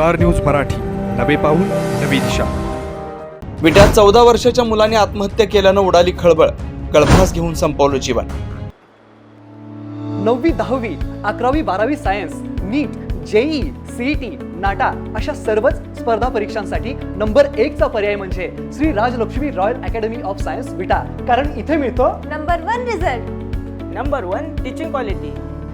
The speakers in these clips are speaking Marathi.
Star news Marathi. नवे पाऊल नवी दिशा. विट्यात चौदा वर्षाच्या मुलाने आत्महत्या केल्यानं उडाली खळबळ. गळफास घेऊन संपवलं जीवन. नववी दहावी अकरावी बारावी science NEET JEE CET NATA अशा सर्वच स्पर्धा परीक्षांसाठी नंबर एकचा पर्याय म्हणजे Shri Rajlakshmi royal academy of science Vita. कारण इथे मिळतो number one result. Number one teaching quality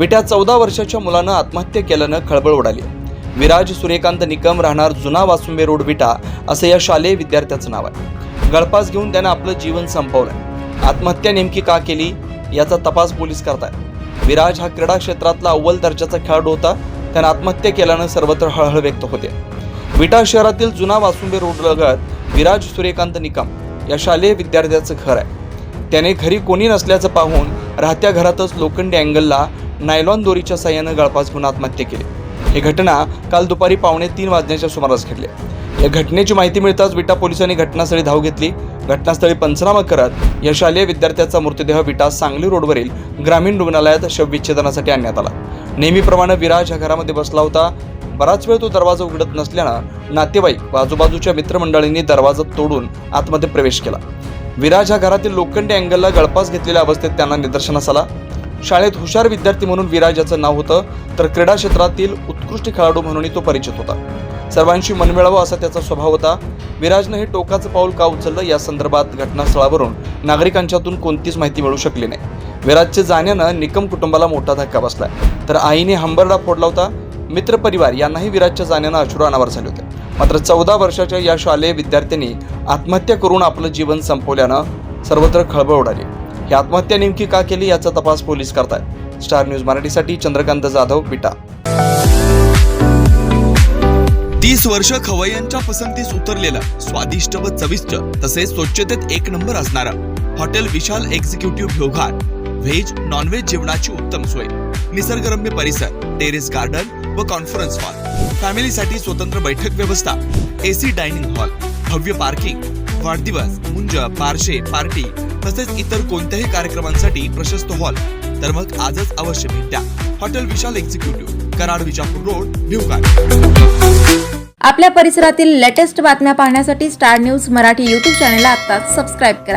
विट्या चौदा वर्षाच्या मुलानं आत्महत्या केल्यानं खळबळ उडाली. विराज सूर्यकांत निकम राहणार जुना वासुंबे रोड विटा असं या शालेय विद्यार्थ्याचं नाव आहे. गळपास घेऊन त्यानं आपलं जीवन संपवलंय. आत्महत्या नेमकी का केली याचा तपास पोलीस करतायत. विराज हा क्रीडा क्षेत्रातला अव्वल दर्जाचा खेळाडू होता. त्यानं आत्महत्या केल्यानं सर्वत्र हळहळ व्यक्त होते. विटा शहरातील जुना वासुंबे रोड लगत विराज सूर्यकांत निकम या शालेय विद्यार्थ्याचं घर आहे. त्याने घरी कोणी नसल्याचं पाहून राहत्या घरातच लोखंडी अँगलला नायलॉन दोरीच्या साह्यानं गळपास घेऊन आत्महत्या केली. ही घटना काल दुपारी पावणे तीन वाजण्याच्या सुमारास घडली. या घटनेची माहिती मिळताच विटा पोलिसांनी घटनास्थळी धाव घेतली. घटनास्थळी पंचनामा करत या शालेय विद्यार्थ्याचा मृतदेह विटा सांगली रोडवरील ग्रामीण रुग्णालयात शवविच्छेदनासाठी आणण्यात आला. नेहमीप्रमाणे विराज ह्या घरामध्ये बसला होता. बराच वेळ तो दरवाजा उघडत नसल्यानं नातेवाईक आजूबाजूच्या मित्रमंडळींनी दरवाजा तोडून आतमध्ये प्रवेश केला. विराज ह्या घरातील लोखंडी अँगलला गळपास घेतलेल्या अवस्थेत त्यांना निदर्शनास आला. शाळेत हुशार विद्यार्थी म्हणून विराज याचं नाव होतं तर क्रीडा क्षेत्रातील उत्कृष्ट खेळाडू म्हणूनही तो परिचित होता. सर्वांशी मन मिळावं असा त्याचा स्वभाव होता. विराजनं हे टोकाचं पाऊल का उचललं या संदर्भात घटनास्थळावरून नागरिकांच्यातून कोणतीच माहिती मिळू शकली नाही. विराजच्या जाण्यानं निकम कुटुंबाला मोठा धक्का बसला तर आईने हंबरडा फोडला होता. मित्रपरिवार यांनाही विराजच्या जाण्यानं अश्रू अनावर झाले होते. मात्र चौदा वर्षाच्या या शालेय विद्यार्थ्यांनी आत्महत्या करून आपलं जीवन संपवल्यानं सर्वत्र खळबळ उडाली. ही आत्महत्या नेमकी का केली याचा तपास पोलीस करतायत. स्टार न्यूज मराठीसाठी चंद्रकांत जाधव विटा. तीस वर्ष खवय्यांच्या पसंतीस उतरलेलं स्वादिष्ट व चविष्ट तसेच स्वच्छतेत एक नंबर असणारा हॉटेल विशाल एक्झिक्युटिव्ह व्योघार व्हेज नॉनव्हेज जेवणाची उत्तम सोय. निसर्गरम्य परिसर टेरेस गार्डन व कॉन्फरन्स हॉल फॅमिलीसाठी स्वतंत्र बैठक व्यवस्था एसी डायनिंग हॉल भव्य पार्किंग वाढदिवस मुंज पारशे पार्टी तसेच इतर कोणत्याही कार्यक्रमांसाठी प्रशस्त हॉल. तर मग आजच अवश्य भेट. द्या hotel Vishal executive Karad Vijapur road Bhivghat आपल्या परिसरातील लेटेस्ट बातम्या पाहण्यासाठी स्टार न्यूज मराठी यूट्यूब चॅनेलला आत्ताच सबस्क्राईब करा.